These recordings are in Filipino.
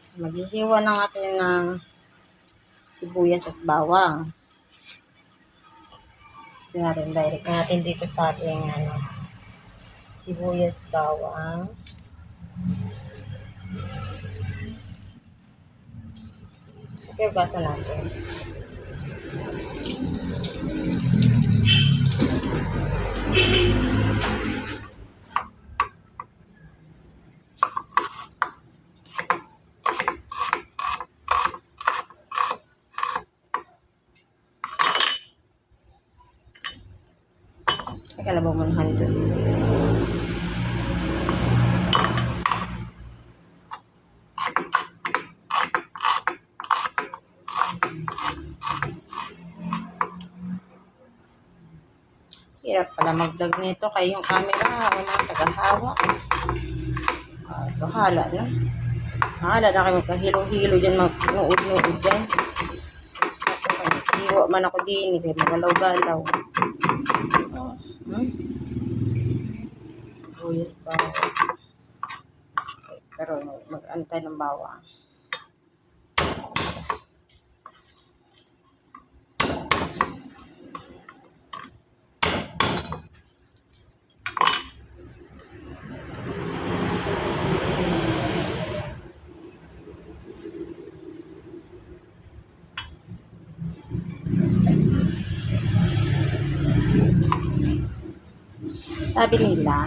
guys. Maghihiwa na natin ng sibuyas at bawang. Natin, direct natin dito sa ating ano, sibuyas, bawang. Okay, gasa natin. Hirap pala mag-vlog nito kaya yung camera walang tagahawak. Ah, bahala na. Bahala na kayo magkahilo-hilo dyan, mag-nuod-nuod dyan. Sa ko, hiwa man ako din, kaya magalaw-galaw. Oh, hmm? Sibuyas ba? Pero mag-antay ng bawang. Sabi nila,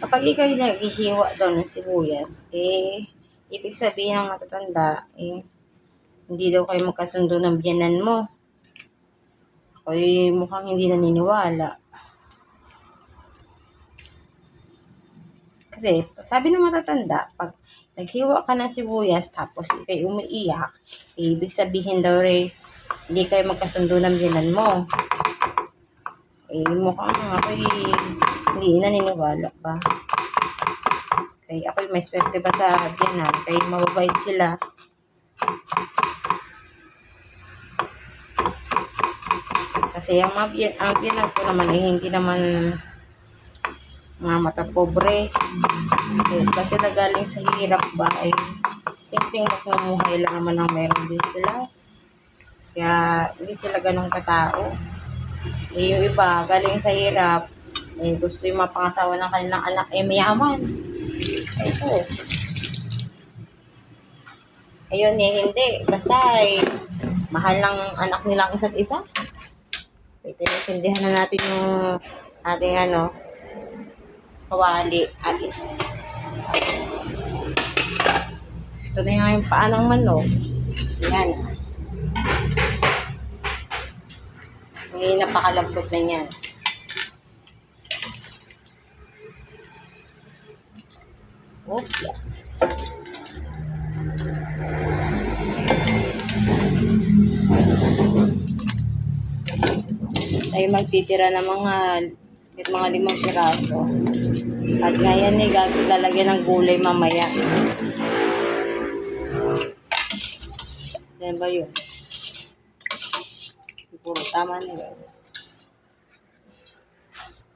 kapag ikaw yung naghihiwa daw ng sibuyas, eh, ibig sabihin ng matatanda, eh, hindi daw kayo magkasundo ng biyanan mo. Ako'y mukhang hindi naniniwala. Kasi, sabi ng matatanda, pag naghiwa ka ng sibuyas, tapos ikay umiiyak, eh, ibig sabihin daw rin, hindi kayo magkasundo ng biyanan mo. Eh, mukhang ako'y hindi naniniwala ba? Kay ako'y may swerte ba sa biyanan? Kay mababait sila. Kasi ang mga ang biyanan ko naman eh, hindi naman mga mata pobre. Eh, kasi nagaling sa hirap ba ay simpleng makumuhay lang naman ang meron din sila. Kaya hindi sila ganong katao. Eh, yung iba, galing sa hirap, eh, gusto yung mapangasawa ng kanilang anak, eh, mayaman. Sus. Ayun, eh, hindi. Basta, eh, mahal ng anak nilang isa't isa. Ito, nasindihan na natin yung ating, ano, kawali, alis. Ito na yung, yung paa ng manok. Yan. May napakalambot na yan. Opya. Tayo magtitira ng mga mga limang piraso. At ngayon eh, lalagyan ng gulay mamaya. Yan ba yun? Siguro tama na yun.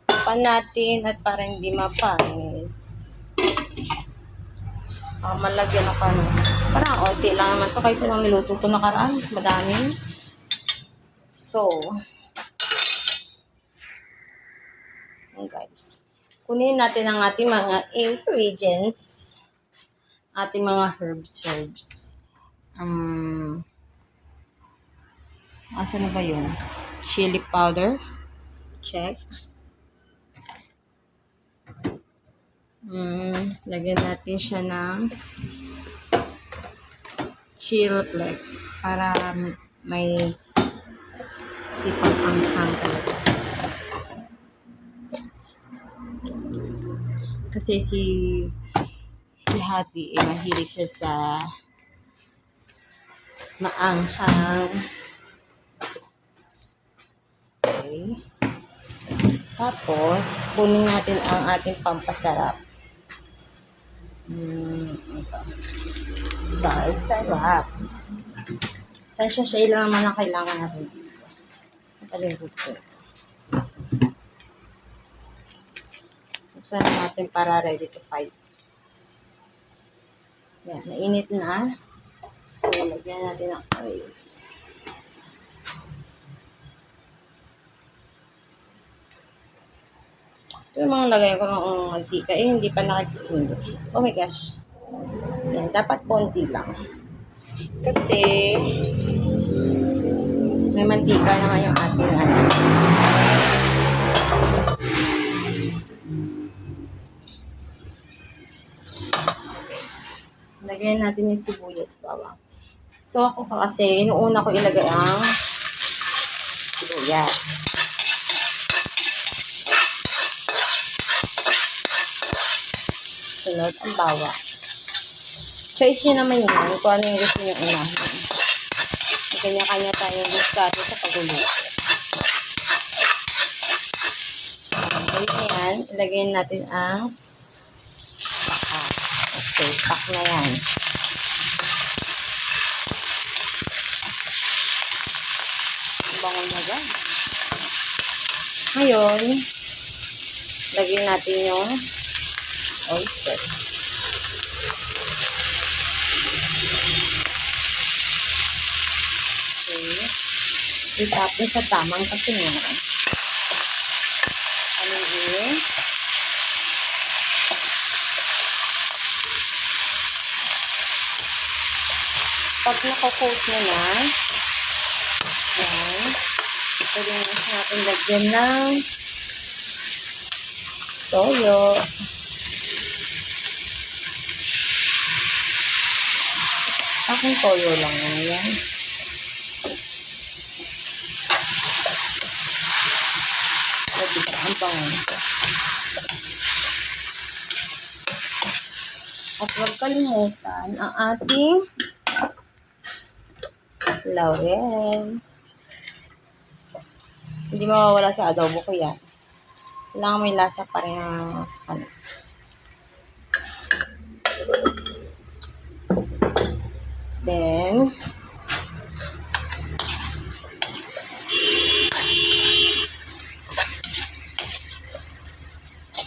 Pan natin at para hindi mapanis. Baka malagyan ako ano. Parang onti lang naman to kaysa nung niluto ko nakaraan. Mas madami. So, yun guys. Kunin natin ang ating mga ingredients. Ating mga herbs, herbs. Um, asa na ba yun? Chili powder. Check. Mm, lagyan natin siya ng chillplex para may sipang anghang talaga. Kasi si si Happy eh, mahilig siya sa maanghang. Okay. Tapos, kunin natin ang ating pampasarap. Hmm, ito. Sar-sarap. Sasha shell lang naman ang kailangan natin dito. Ko. Buksan na natin para ready to fight. Yan, mainit na. So, lagyan natin ng oil. Ito mga lagay ko ng mantika. Eh, hindi pa nakikisundo. Oh my gosh. Yan, dapat konti lang. Kasi, may mantika naman yung ating ano. Lagyan natin yung sibuyas bawang. So, ako kasi, inuuna ko ilagay ang sibuyas. Sunod ang bawang. Choice nyo naman yan kung ano yung gusto nyo unahin. Kanya-kanya tayong diskarte sa pagluluto. Okay yan. Ilagay natin ang baka. Okay, pak na yan. Ang bango na dyan. Ngayon, lagyan natin yung oyster. Okay. Itapon sa tamang kasunod. Aluin. Pag nakakoat mo na, yan, pwede na natin lagyan ng toyo. Aking toyo lang yan. Pwede ka ang bangon. At huwag kalimutan ang ating laurel. Hindi mawawala sa adobo ko yan. Kailangan may lasa pa rin ang ano. Then,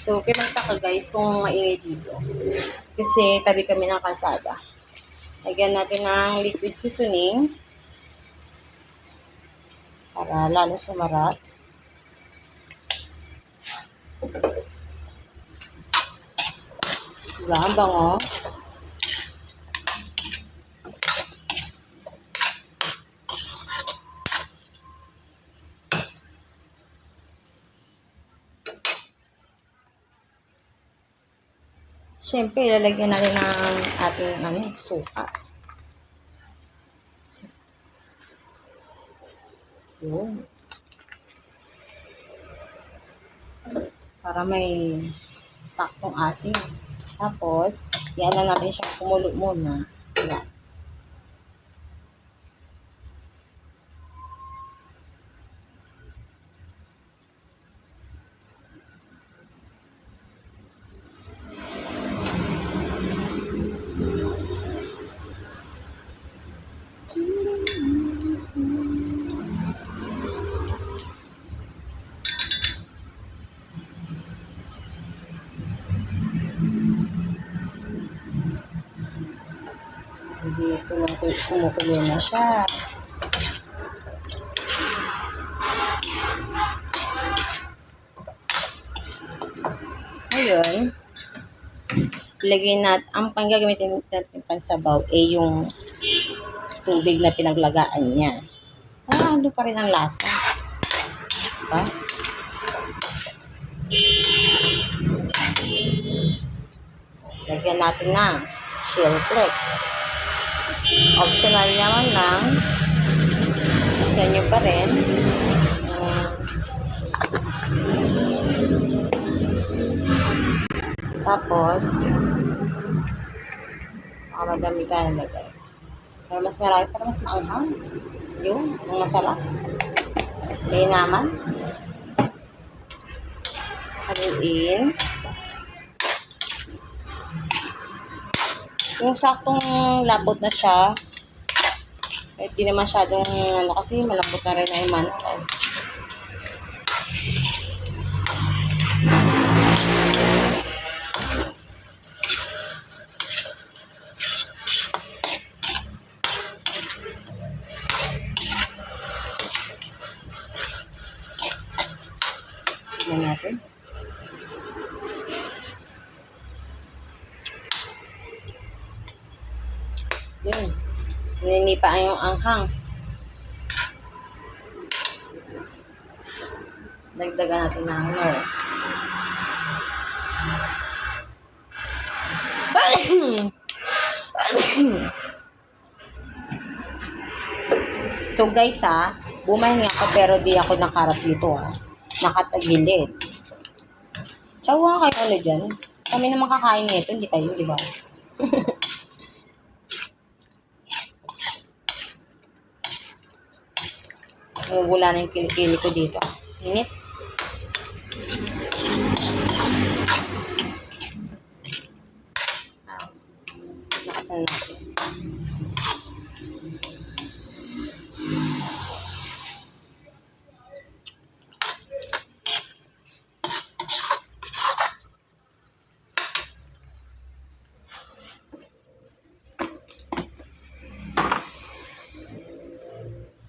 So, okay magtaka guys kung maingay dito. Kasi tabi kami ng kalsada. Lagyan natin ng liquid seasoning. Para lalo sumarap. Diba? Ang bango. Siyempre, ilalagyan natin ng ating ano, suka. Yun. Para may saktong asin. Tapos, yan na natin siya kumulo muna. Yan. Kumukulo, na siya. Ngayon, ilagay nat ang panggagamitin natin pansabaw ay yung tubig na pinaglagaan niya. Ah, ano pa rin ang lasa. Diba? Lagyan natin ng chill flex. Optional naman lang. Sa inyo pa rin. Tapos, baka madami ka na lagay. Para mas marami, para mas maanghang. Yun, ang masarap. Kaya naman. Haluin. Yung saktong lapot na siya, kahit di na masyadong, ano kasi malambot na rin na yung manok. Yun. Nininipa yung anghang. Dagdagan natin ng nor. so guys ha, bumahinga ako pero di ako nakarap dito ha. Nakatagilid. Tsawa kayo ano dyan? Kami naman kakain nito, hindi kayo, di ba? Namumula na yung kilikili ko dito. Init. Ah, Nakasan natin.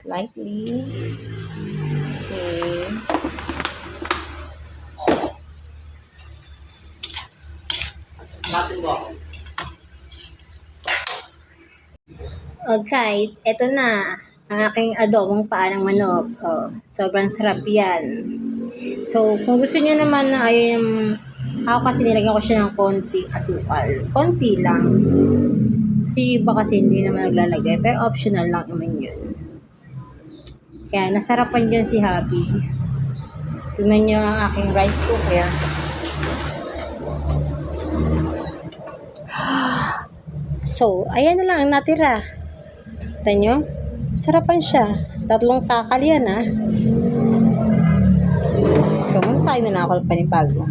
Slightly. Okay. Oh guys, eto na. Ang aking adobong paa ng manok. Oh, sobrang sarap yan. So, kung gusto niyo naman na ayun yung... Ako kasi nilagyan ko siya ng konting asukal. Konti lang. Kasi iba kasi hindi naman naglalagay. Pero optional lang naman yun. Kaya nasarapan dyan si Happy. Tingnan niyo ang aking rice cooker. So, ayan na lang ang natira. Kita nyo? Sarapan siya. Tatlong takal yan, ah. So, masasayin na lang ako panibago.